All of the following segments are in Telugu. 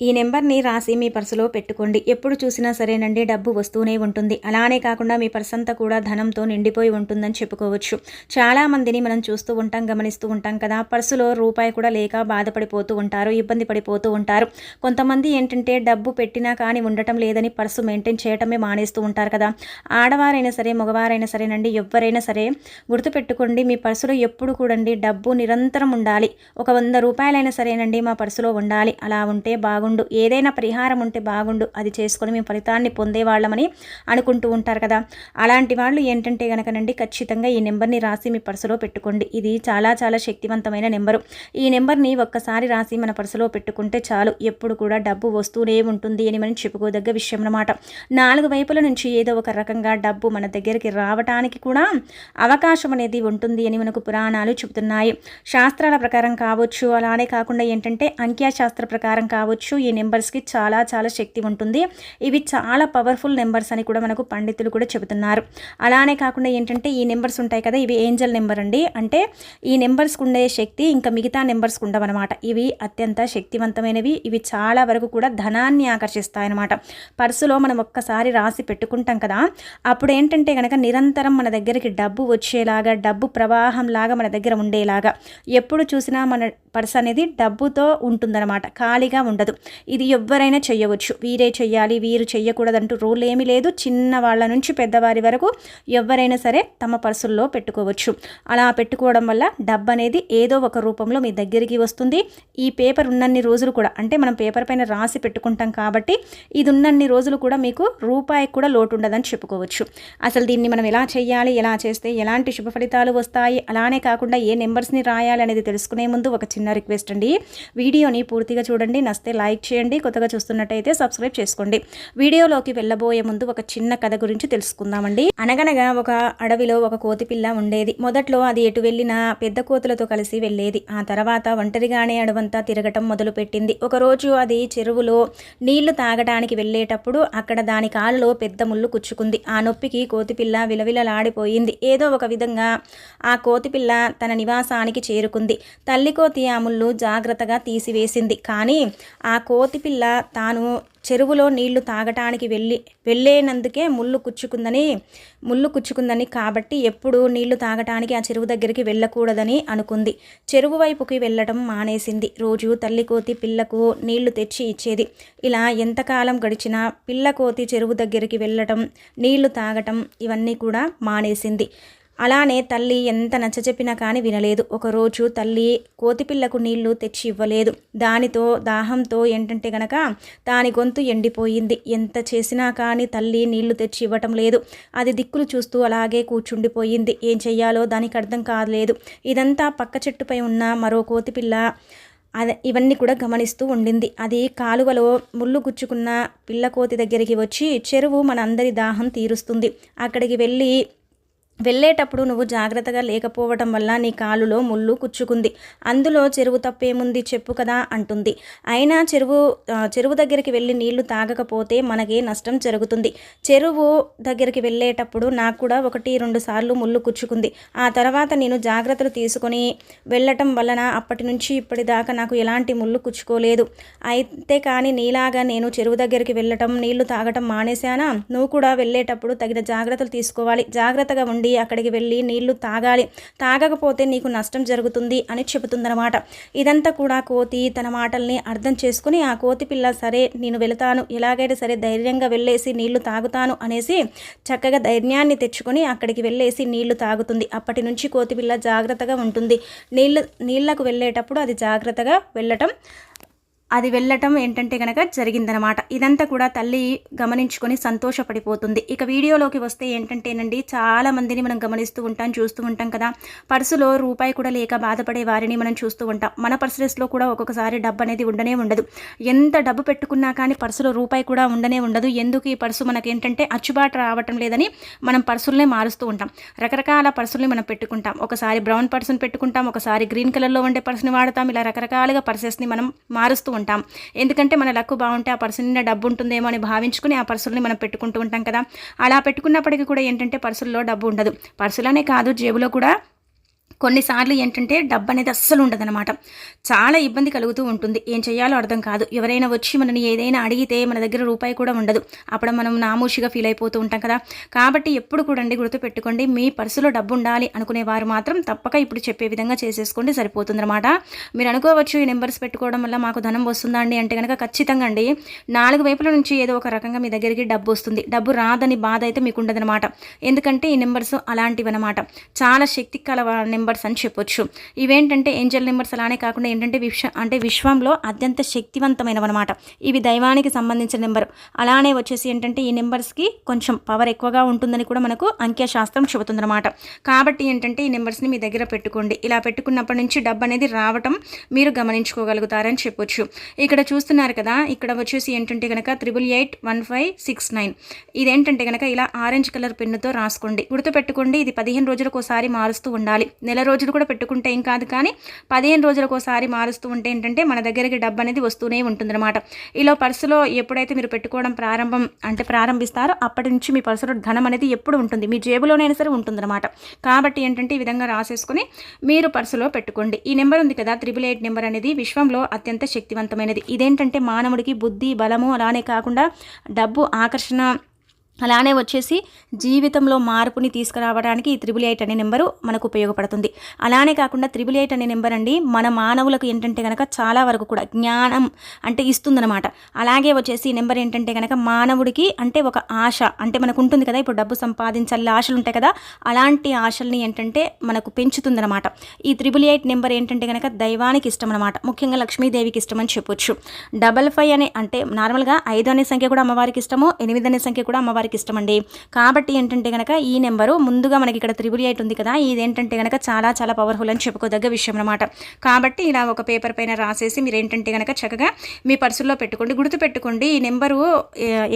ఈ నెంబర్ని రాసి మీ పర్సులో పెట్టుకోండి. ఎప్పుడు చూసినా సరేనండి డబ్బు వస్తూనే ఉంటుంది. అలానే కాకుండా మీ పర్స్ అంతా కూడా ధనంతో నిండిపోయి ఉంటుందని చెప్పుకోవచ్చు. చాలామందిని మనం చూస్తూ ఉంటాం గమనిస్తూ ఉంటాం కదా. పర్సులో రూపాయి కూడా లేక బాధపడిపోతూ ఉంటారు ఇబ్బంది పడిపోతూ ఉంటారు. కొంతమంది ఏంటంటే డబ్బు పెట్టినా కానీ ఉండటం లేదని పర్సు మెయింటైన్ చేయటమే మానేస్తూ ఉంటారు కదా. ఆడవారైనా సరే మగవారైనా సరేనండి ఎవరైనా సరే గుర్తుపెట్టుకోండి మీ పర్సులో ఎప్పుడు కూడండి డబ్బు నిరంతరం ఉండాలి. ఒక వంద రూపాయలైనా సరేనండి మా పర్సులో ఉండాలి. అలా ఉంటే బాగుంటుంది. బాగుండు ఏదైనా పరిహారం ఉంటే బాగుండు అది చేసుకొని మేము ఫలితాన్ని పొందేవాళ్ళమని అనుకుంటూ ఉంటారు కదా. అలాంటి వాళ్ళు ఏంటంటే కనుకనండి ఖచ్చితంగా ఈ నెంబర్ని రాసి మీ పర్సులో పెట్టుకోండి. ఇది చాలా చాలా శక్తివంతమైన నెంబరు. ఈ నెంబర్ని ఒక్కసారి రాసి మన పర్సులో పెట్టుకుంటే చాలు. ఎప్పుడు కూడా డబ్బు వస్తూనే ఉంటుంది అని మనం చెప్పుకోదగ్గ విషయం అన్నమాట. నాలుగు వైపుల నుంచి ఏదో ఒక రకంగా డబ్బు మన దగ్గరికి రావటానికి కూడా అవకాశం అనేది ఉంటుంది అని మనకు పురాణాలు చెబుతున్నాయి. శాస్త్రాల ప్రకారం కావచ్చు అలానే కాకుండా ఏంటంటే అంక్యాశాస్త్ర ప్రకారం కావచ్చు ఈ నెంబర్స్కి చాలా చాలా శక్తి ఉంటుంది. ఇవి చాలా పవర్ఫుల్ నెంబర్స్ అని కూడా మనకు పండితులు కూడా చెబుతున్నారు. అలానే కాకుండా ఏంటంటే ఈ నెంబర్స్ ఉంటాయి కదా ఇవి ఏంజల్ నెంబర్ అండి. అంటే ఈ నెంబర్స్కి ఉండే శక్తి ఇంకా మిగతా నెంబర్స్కి ఉండవన్నమాట. ఇవి అత్యంత శక్తివంతమైనవి. ఇవి చాలా వరకు కూడా ధనాన్ని ఆకర్షిస్తాయన్నమాట. పర్సులో మనం ఒక్కసారి రాసి పెట్టుకుంటాం కదా అప్పుడు ఏంటంటే కనుక నిరంతరం మన దగ్గరికి డబ్బు వచ్చేలాగా డబ్బు ప్రవాహం లాగా మన దగ్గర ఉండేలాగా ఎప్పుడు చూసినా మన పర్స్ అనేది డబ్బుతో ఉంటుందన్నమాట. ఖాళీగా ఉండదు. ఇది ఎవరైనా చేయవచ్చు వీరే చెయ్యాలి వీరు చెయ్యకూడదంటూ రూల్ ఏమీ లేదు. చిన్న వాళ్ళ నుంచి పెద్దవారి వరకు ఎవరైనా సరే తమ పర్సుల్లో పెట్టుకోవచ్చు. అలా పెట్టుకోవడం వల్ల డబ్బు అనేది ఏదో ఒక రూపంలో మీ దగ్గరికి వస్తుంది. ఈ పేపర్ ఉన్నన్ని రోజులు కూడా అంటే మనం పేపర్ పైన రాసి పెట్టుకుంటాం కాబట్టి ఇది ఉన్నన్ని రోజులు కూడా మీకు రూపాయికి కూడా లోటు ఉండదని చెప్పుకోవచ్చు. అసలు దీన్ని మనం ఎలా చేయాలి ఎలా చేస్తే ఎలాంటి శుభ ఫలితాలు వస్తాయి? అలానే కాకుండా ఏ నెంబర్స్ని రాయాలి అనేది తెలుసుకునే ముందు ఒక చిన్న రిక్వెస్ట్ అండి. వీడియోని పూర్తిగా చూడండి. నస్తే లైక్ చేయండి కొత్తగా చూస్తున్నట్టయితే సబ్స్క్రైబ్ చేసుకోండి. వీడియోలోకి వెళ్ళబోయే ముందు ఒక చిన్న కథ గురించి తెలుసుకుందామండి. అనగనగా ఒక అడవిలో ఒక కోతి పిల్ల ఉండేది. మొదట్లో అది ఎటు వెళ్ళినా పెద్ద కోతులతో కలిసి వెళ్ళేది. ఆ తర్వాత ఒంటరిగానే అడవంతా తిరగటం మొదలుపెట్టింది. ఒకరోజు అది చెరువులో నీళ్ళు తాగడానికి వెళ్ళేటప్పుడు అక్కడ దాని కాలులో పెద్ద ముళ్ళు కుచ్చుకుంది. ఆ నొప్పికి కోతిపిల్ల విలవిలలాడిపోయింది. ఏదో ఒక విధంగా ఆ కోతిపిల్ల తన నివాసానికి చేరుకుంది. తల్లి కోతి ఆ ముళ్ళు జాగ్రత్తగా తీసివేసింది. కానీ ఆ కోతిపిల్ల తాను చెరువులో నీళ్ళు తాగటానికి వెళ్ళి వెళ్ళేనందుకే ముళ్ళు కుచ్చుకుందని ముళ్ళు కుచ్చుకుందని కాబట్టి ఎప్పుడు నీళ్ళు తాగటానికి ఆ చెరువు దగ్గరికి వెళ్ళకూడదని అనుకుంది. చెరువు వైపుకి వెళ్ళటం మానేసింది. రోజు తల్లి కోతి పిల్లకు నీళ్ళు తెచ్చి ఇచ్చేది. ఇలా ఎంతకాలం గడిచినా పిల్ల కోతి చెరువు దగ్గరికి వెళ్ళటం నీళ్ళు తాగటం ఇవన్నీ కూడా మానేసింది. అలానే తల్లి ఎంత నచ్చచెప్పినా కానీ వినలేదు. ఒకరోజు తల్లి కోతిపిల్లకు నీళ్ళు తెచ్చి ఇవ్వలేదు. దానితో దాహంతో ఏంటంటే గనక దాని గొంతు ఎండిపోయింది. ఎంత చేసినా కానీ తల్లి నీళ్ళు తెచ్చి ఇవ్వటం లేదు. అది దిక్కులు చూస్తూ అలాగే కూర్చుండిపోయింది. ఏం చెయ్యాలో దానికి అర్థం కాలేదు. ఇదంతా పక్క చెట్టుపై ఉన్న మరో కోతిపిల్ల అదే ఇవన్నీ కూడా గమనిస్తూ ఉండింది. అది కాలువలో ముళ్ళు గుచ్చుకున్న పిల్ల కోతి దగ్గరికి వచ్చి చెరువు మనందరి దాహం తీరుస్తుంది. అక్కడికి వెళ్ళి వెళ్ళేటప్పుడు నువ్వు జాగ్రత్తగా లేకపోవటం వల్ల నీ కాలులో ముళ్ళు కుచ్చుకుంది. అందులో చెరువు తప్పేముంది చెప్పు కదా అంటుంది. అయినా చెరువు చెరువు దగ్గరికి వెళ్ళి నీళ్ళు తాగకపోతే మనకి నష్టం జరుగుతుంది. చెరువు దగ్గరికి వెళ్ళేటప్పుడు నాకు కూడా ఒకటి రెండు సార్లు ముళ్ళు కుచ్చుకుంది. ఆ తర్వాత నేను జాగ్రత్తలు తీసుకొని వెళ్ళటం వలన అప్పటి నుంచి ఇప్పటిదాకా నాకు ఎలాంటి ముళ్ళు కుచ్చుకోలేదు. అయితే కానీ నీలాగా నేను చెరువు దగ్గరికి వెళ్ళటం నీళ్ళు తాగటం మానేశానా? నువ్వు కూడా వెళ్ళేటప్పుడు తగిన జాగ్రత్తలు తీసుకోవాలి. జాగ్రత్తగా ఉండి ఉంది అక్కడికి వెళ్ళి నీళ్ళు తాగాలి. తాగకపోతే నీకు నష్టం జరుగుతుంది అని చెబుతుందనమాట ఇదంతా కూడా కోతి తన మాటల్ని అర్థం చేసుకుని ఆ కోతి పిల్ల సరే నేను వెళతాను. ఎలాగైనా సరే ధైర్యంగా వెళ్ళేసి నీళ్ళు తాగుతాను అనేసి చక్కగా ధైర్యాన్ని తెచ్చుకొని అక్కడికి వెళ్ళేసి నీళ్ళు తాగుతుంది. అప్పటి నుంచి కోతి పిల్ల జాగ్రత్తగా ఉంటుంది. నీళ్ళు నీళ్ళకు వెళ్ళేటప్పుడు అది జాగ్రత్తగా వెళ్ళటం అది వెళ్ళటం ఏంటంటే కనుక జరిగిందనమాట ఇదంతా కూడా తల్లి గమనించుకొని సంతోషపడిపోతుంది. ఇక వీడియోలోకి వస్తే ఏంటంటేనండి చాలా మందిని మనం గమనిస్తూ ఉంటాం చూస్తూ ఉంటాం కదా. పర్సులో రూపాయి కూడా లేక బాధపడే వారిని మనం చూస్తూ ఉంటాం. మన పర్సులెస్లో కూడా ఒక్కొక్కసారి డబ్బు అనేది ఉండనే ఉండదు. ఎంత డబ్బు పెట్టుకున్నా కానీ పర్సులో రూపాయి కూడా ఉండనే ఉండదు. ఎందుకు ఈ పర్సు మనకేంటంటే అచ్చుబాటు రావటం లేదని మనం పర్సులనే మారుస్తూ ఉంటాం. రకరకాల పర్సుల్ని మనం పెట్టుకుంటాం. ఒకసారి బ్రౌన్ పర్సుని పెట్టుకుంటాం ఒకసారి గ్రీన్ కలర్లో ఉండే పర్సుని వాడతాం. ఇలా రకరకాలుగా పర్సెస్ని మనం మారుస్తూ ఉంటాం ఎందుకంటే మన లక్కు బాగుంటే ఆ పర్సన్ నిండా డబ్బు ఉంటుందేమో అని భావించుకుని ఆ పర్సుల్ని మనం పెట్టుకుంటూ ఉంటాం కదా. అలా పెట్టుకున్నప్పటికీ కూడా ఏంటంటే పర్సుల్లో డబ్బు ఉండదు. పర్సులోనే కాదు జేబులో కూడా కొన్నిసార్లు ఏంటంటే డబ్బు అనేది అస్సలు ఉండదన్నమాట. చాలా ఇబ్బంది కలుగుతూ ఉంటుంది. ఏం చేయాలో అర్థం కాదు. ఎవరైనా వచ్చి మనని ఏదైనా అడిగితే మన దగ్గర రూపాయి కూడా ఉండదు. అప్పుడు మనం నామూషిగా ఫీల్ అయిపోతూ ఉంటాం కదా. కాబట్టి ఎప్పుడు కూడా అండి గుర్తుపెట్టుకోండి. మీ పర్సులో డబ్బు ఉండాలి అనుకునే వారు మాత్రం తప్పక ఇప్పుడు చెప్పే విధంగా చేసేసుకోండి. సరిపోతుందన్నమాట. మీరు అనుకోవచ్చు ఈ నెంబర్స్ పెట్టుకోవడం వల్ల మాకు ధనం వస్తుందా అండి అంటే కనుక ఖచ్చితంగా అండి. నాలుగు వైపుల నుంచి ఏదో ఒక రకంగా మీ దగ్గరికి డబ్బు వస్తుంది. డబ్బు రాదని బాధ అయితే మీకు ఉండదన్నమాట. ఎందుకంటే ఈ నెంబర్స్ అలాంటివి అనమాట చాలా శక్తి కల నెంబర్స్ అని చెప్పొచ్చు. ఇవేంటంటే ఏంజల్ నెంబర్స్ అలానే కాకుండా ఏంటంటే విశ్వ అంటే విశ్వంలో అత్యంత శక్తివంతమైనవి అనమాట ఇవి దైవానికి సంబంధించిన నెంబర్. అలానే వచ్చేసి ఏంటంటే ఈ నెంబర్స్కి కొంచెం పవర్ ఎక్కువగా ఉంటుందని కూడా మనకు అంక్యశాస్త్రం చెబుతుందన్నమాట. కాబట్టి ఏంటంటే ఈ నెంబర్స్ని మీ దగ్గర పెట్టుకోండి. ఇలా పెట్టుకున్నప్పటి నుంచి డబ్బు అనేది రావటం మీరు గమనించుకోగలుగుతారని చెప్పొచ్చు. ఇక్కడ చూస్తున్నారు కదా ఇక్కడ వచ్చేసి ఏంటంటే కనుక triple eight one five six nine. ఇదేంటంటే కనుక ఇలా ఆరెంజ్ కలర్ పెన్నుతో రాసుకోండి. గుర్తుపెట్టుకోండి ఇది పదిహేను రోజులకు ఒకసారి మారుస్తూ ఉండాలి. నెల రోజులు కూడా పెట్టుకుంటే ఏం కాదు కానీ పదిహేను రోజులకు ఒకసారి మారుస్తూ ఉంటే ఏంటంటే మన దగ్గరికి డబ్బు అనేది వస్తూనే ఉంటుందన్నమాట. ఇలా పర్సులో ఎప్పుడైతే మీరు పెట్టుకోవడం ప్రారంభం అంటే ప్రారంభిస్తారో అప్పటి నుంచి మీ పర్సులో ధనం అనేది ఎప్పుడు ఉంటుంది? మీ జేబులోనైనా సరే ఉంటుందన్నమాట. కాబట్టి ఏంటంటే ఈ విధంగా రాసేసుకుని మీరు పర్సులో పెట్టుకోండి. ఈ నెంబర్ ఉంది కదా త్రిబుల్ ఎయిట్ నెంబర్ అనేది విశ్వంలో అత్యంత శక్తివంతమైనది. ఇదేంటంటే మానవుడికి బుద్ధి బలము అలానే కాకుండా డబ్బు ఆకర్షణ అలానే వచ్చేసి జీవితంలో మార్పుని తీసుకురావడానికి ఈ త్రిబుల్ ఎయిట్ అనే నెంబరు మనకు ఉపయోగపడుతుంది. అలానే కాకుండా త్రిబుల్ ఎయిట్ అనే నెంబర్ అండి మన మానవులకు ఏంటంటే కనుక చాలా వరకు కూడా జ్ఞానం అంటే ఇస్తుందన్నమాట. అలాగే వచ్చేసి ఈ నెంబర్ ఏంటంటే కనుక మానవుడికి అంటే ఒక ఆశ అంటే మనకు ఉంటుంది కదా ఇప్పుడు డబ్బు సంపాదించాలి ఆశలు ఉంటాయి కదా అలాంటి ఆశల్ని ఏంటంటే మనకు పెంచుతుందన్నమాట. ఈ త్రిబుల్ ఎయిట్ నెంబర్ ఏంటంటే కనుక దైవానికి ఇష్టం అనమాట ముఖ్యంగా లక్ష్మీదేవికి ఇష్టం అని చెప్పొచ్చు. డబల్ ఫైవ్ అనే అంటే నార్మల్గా ఐదు అనే సంఖ్య కూడా అమ్మవారికి ఇష్టము ఎనిమిది అనే సంఖ్య కూడా అమ్మవారికి వారికి ఇష్టం అండి కాబట్టి ఏంటంటే కనుక ఈ నెంబరు ముందుగా మనకి ఇక్కడ త్రిబుల్ ఎయిట్ ఉంది కదా ఇదేంటంటే కనుక చాలా చాలా పవర్ఫుల్ అని చెప్పుకోదగ్గ విషయం అనమాట కాబట్టి ఇలా ఒక పేపర్ పైన రాసేసి మీరు ఏంటంటే కనుక చక్కగా మీ పర్సుల్లో పెట్టుకోండి గుర్తు పెట్టుకోండి. ఈ నెంబరు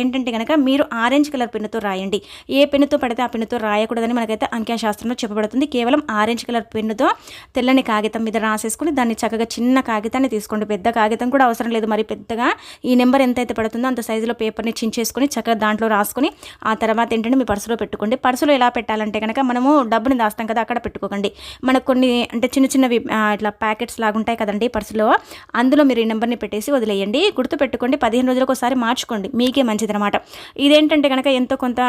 ఏంటంటే కనుక మీరు ఆరెంజ్ కలర్ పెన్నుతో రాయండి. ఏ పెన్నుతో పడితే ఆ పెన్నుతో రాయకూడదని మనకైతే అంక్యశాస్త్రంలో చెప్పబడుతుంది. కేవలం ఆరెంజ్ కలర్ పెన్నుతో తెల్లని కాగితం మీద రాసేసుకుని దాన్ని చక్కగా చిన్న కాగితాన్ని తీసుకోండి. పెద్ద కాగితం కూడా అవసరం లేదు. మరి పెద్దగా ఈ నెంబర్ ఎంతైతే పడుతుందో అంత సైజులో పేపర్ని చించేసుకొని చక్కగా దాంట్లో రాసుకొని ఆ తర్వాత ఏంటంటే మీ పర్సులో పెట్టుకోండి. పర్సులో ఎలా పెట్టాలంటే కనుక మనము డబ్బుని దాస్తాం కదా అక్కడ పెట్టుకోకండి. మనకు కొన్ని అంటే చిన్న చిన్నవి ఇట్లా ప్యాకెట్స్ లాగా ఉంటాయి కదండి పర్సులో. అందులో మీరు ఈ నెంబర్ని పెట్టేసి వదిలేయండి. గుర్తు పెట్టుకోండి పదిహేను రోజులకు ఒకసారి మార్చుకోండి. మీకే మంచిది అనమాట ఇదేంటంటే కనుక ఎంతో కొంత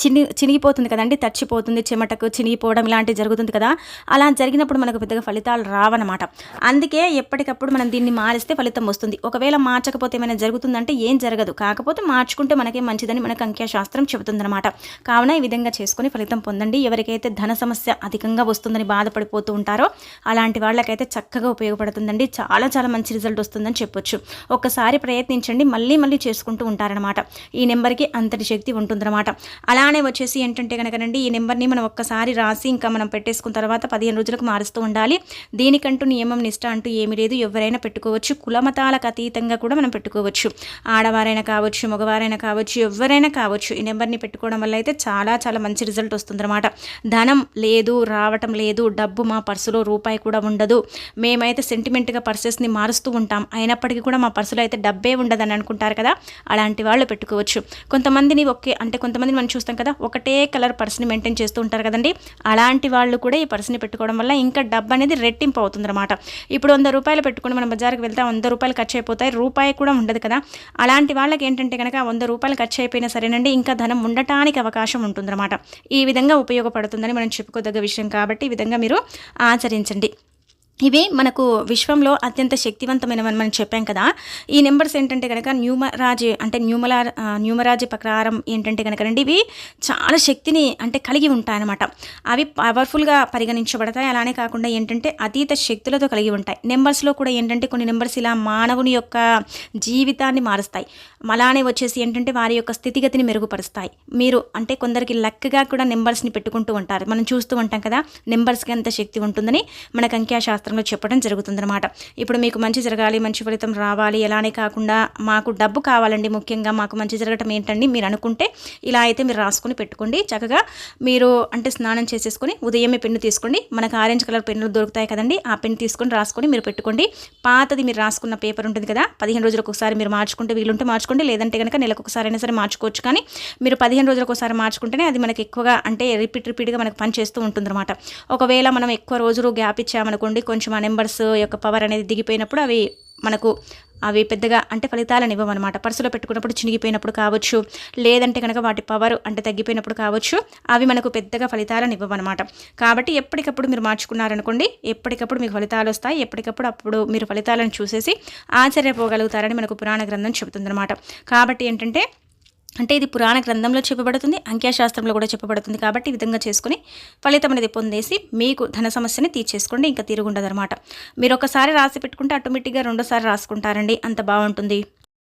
చిని చినిగిపోతుంది కదండి తచ్చిపోతుంది చెమటకు చినిగిపోవడం ఇలాంటివి జరుగుతుంది కదా. అలా జరిగినప్పుడు మనకు పెద్దగా ఫలితాలు రావన్నమాట. అందుకే ఎప్పటికప్పుడు మనం దీన్ని మారిస్తే ఫలితం వస్తుంది. ఒకవేళ మార్చకపోతే ఏమైనా జరుగుతుందంటే ఏం జరగదు. కాకపోతే మార్చుకుంటే మనకే మంచిదని మనకు అంక్యశాస్త్రం చెబుతుందన్నమాట. కావున ఈ విధంగా చేసుకుని ఫలితం పొందండి. ఎవరికైతే ధన సమస్య అధికంగా వస్తుందని బాధపడిపోతూ ఉంటారో అలాంటి వాళ్ళకైతే చక్కగా ఉపయోగపడుతుందండి. చాలా చాలా మంచి రిజల్ట్ వస్తుందని చెప్పొచ్చు. ఒక్కసారి ప్రయత్నించండి. మళ్ళీ మళ్ళీ చేసుకుంటూ ఉంటారనమాట ఈ నెంబర్కి అంతటి శక్తి ఉంటుందన్నమాట. అలానే వచ్చేసి ఏంటంటే కనుకనండి ఈ నెంబర్ని మనం ఒక్కసారి రాసి ఇంకా మనం పెట్టేసుకున్న తర్వాత పదిహేను రోజులకు మారుస్తూ ఉండాలి. దీనికంటూ నియమం నిష్ట అంటూ ఏమీ లేదు. ఎవరైనా పెట్టుకోవచ్చు. కులమతాలకు అతీతంగా కూడా మనం పెట్టుకోవచ్చు. ఆడవారైనా కావచ్చు మగవారైనా కావచ్చు ఎవరైనా కావచ్చు ఈ నెంబర్ని పెట్టుకోవడం వల్ల అయితే చాలా చాలా మంచి రిజల్ట్ వస్తుందన్నమాట. ధనం లేదు రావటం లేదు డబ్బు మా పర్సులో రూపాయి కూడా ఉండదు. మేమైతే సెంటిమెంట్గా పర్సెస్ని మారుస్తూ ఉంటాం. అయినప్పటికీ కూడా మా పర్సులో అయితే డబ్బే ఉండదని అనుకుంటారు కదా. అలాంటి వాళ్ళు పెట్టుకోవచ్చు. కొంతమందిని ఒకే అంటే కొంతమందిని మనం చూస్తాం కదా. ఒకటే కలర్ పర్స్ని మెయింటైన్ చేస్తూ ఉంటారు కదండి. అలాంటి వాళ్ళు కూడా ఈ పర్స్ని పెట్టుకోవడం వల్ల ఇంకా డబ్బు అనేది రెట్టింపు అవుతుందన్నమాట. ఇప్పుడు వంద రూపాయలు పెట్టుకుని మనం బజార్కి వెళ్తే వంద రూపాయలు ఖర్చు అయిపోతాయి. రూపాయి కూడా ఉండదు కదా. అలాంటి వాళ్ళకి ఏంటంటే కనుక వంద రూపాయలు ఖర్చు అయిపోయినా సరేనండి ఇంకా ధనం ఉండటానికి అవకాశం ఉంటుందన్నమాట. ఈ విధంగా ఉపయోగపడుతుందని మనం చెప్పుకోదగ్గ విషయం కాబట్టి ఈ విధంగా మీరు ఆచరించండి. ఇవి మనకు విశ్వంలో అత్యంత శక్తివంతమైనవని మనం చెప్పాం కదా. ఈ నెంబర్స్ ఏంటంటే కనుక న్యూమరాజీ అంటే న్యూమలా న్యూమరాజీ ప్రకారం ఏంటంటే కనుక రండి ఇవి చాలా శక్తిని అంటే కలిగి ఉంటాయన్నమాట. అవి పవర్ఫుల్గా పరిగణించబడతాయి. అలానే కాకుండా ఏంటంటే అతీత శక్తులతో కలిగి ఉంటాయి. నెంబర్స్లో కూడా ఏంటంటే కొన్ని నెంబర్స్ ఇలా మానవుని యొక్క జీవితాన్ని మారుస్తాయి. అలానే వచ్చేసి ఏంటంటే వారి యొక్క స్థితిగతిని మెరుగుపరుస్తాయి. మీరు అంటే కొందరికి లక్గా కూడా నెంబర్స్ని పెట్టుకుంటూ ఉంటారు. మనం చూస్తూ ఉంటాం కదా నెంబర్స్కి ఎంత శక్తి ఉంటుందని మనకు అంక్యాశాస్త్రం శాస్త్రంలో చెప్పడం జరుగుతుందన్నమాట. ఇప్పుడు మీకు మంచి జరగాలి మంచి ఫలితం రావాలి ఎలానే కాకుండా మాకు డబ్బు కావాలండి ముఖ్యంగా మాకు మంచి జరగటం ఏంటండి మీరు అనుకుంటే ఇలా అయితే మీరు రాసుకొని పెట్టుకోండి. చక్కగా మీరు అంటే స్నానం చేసేసుకొని ఉదయమే పెన్ను తీసుకోండి. మనకు ఆరెంజ్ కలర్ పెన్నులు దొరుకుతాయి కదండి ఆ పెన్ను తీసుకొని రాసుకొని మీరు పెట్టుకోండి. పాతది మీరు రాసుకున్న పేపర్ ఉంటుంది కదా పదిహేను రోజులకు ఒకసారి మీరు మార్చుకుంటే వీలుంటే మార్చుకోండి లేదంటే కనుక నెలకు ఒకసారి అయినా సరే మార్చుకోవచ్చు. కానీ మీరు పదిహేను రోజులకు ఒకసారి మార్చుకుంటేనే అది మనకి ఎక్కువగా అంటే రిపీట్ రిపీట్గా మనకు పని చేస్తూ ఉంటుందన్నమాట. ఒకవేళ మనం ఎక్కువ రోజులు గ్యాప్ ఇచ్చామనుకోండి కొంచెం ఆ నెంబర్స్ యొక్క పవర్ అనేది దిగిపోయినప్పుడు అవి మనకు అవి పెద్దగా అంటే ఫలితాలను ఇవ్వమన్నమాట. పర్సులో పెట్టుకున్నప్పుడు చినిగిపోయినప్పుడు కావచ్చు లేదంటే కనుక వాటి పవర్ అంటే తగ్గిపోయినప్పుడు కావచ్చు అవి మనకు పెద్దగా ఫలితాలను ఇవ్వమన్నమాట. కాబట్టి ఎప్పటికప్పుడు మీరు మార్చుకున్నారనుకోండి ఎప్పటికప్పుడు మీకు ఫలితాలు వస్తాయి ఎప్పటికప్పుడు అప్పుడు మీరు ఫలితాలను చూసేసి ఆశ్చర్యపోగలుగుతారని మనకు పురాణ గ్రంథం చెబుతుందన్నమాట. కాబట్టి ఏంటంటే అంటే ఇది పురాణ గ్రంథంలో చెప్పబడుతుంది అంక్యశాస్త్రంలో కూడా చెప్పబడుతుంది కాబట్టి ఈ విధంగా చేసుకుని ఫలితం అనేది పొందేసి మీకు ధన సమస్యని తీర్చేసుకోండి ఇంకా తిరుగుండదనమాట మీరు ఒకసారి రాసి పెట్టుకుంటే ఆటోమేటిక్గా రెండోసారి రాసుకుంటారండి. అంత బాగుంటుంది.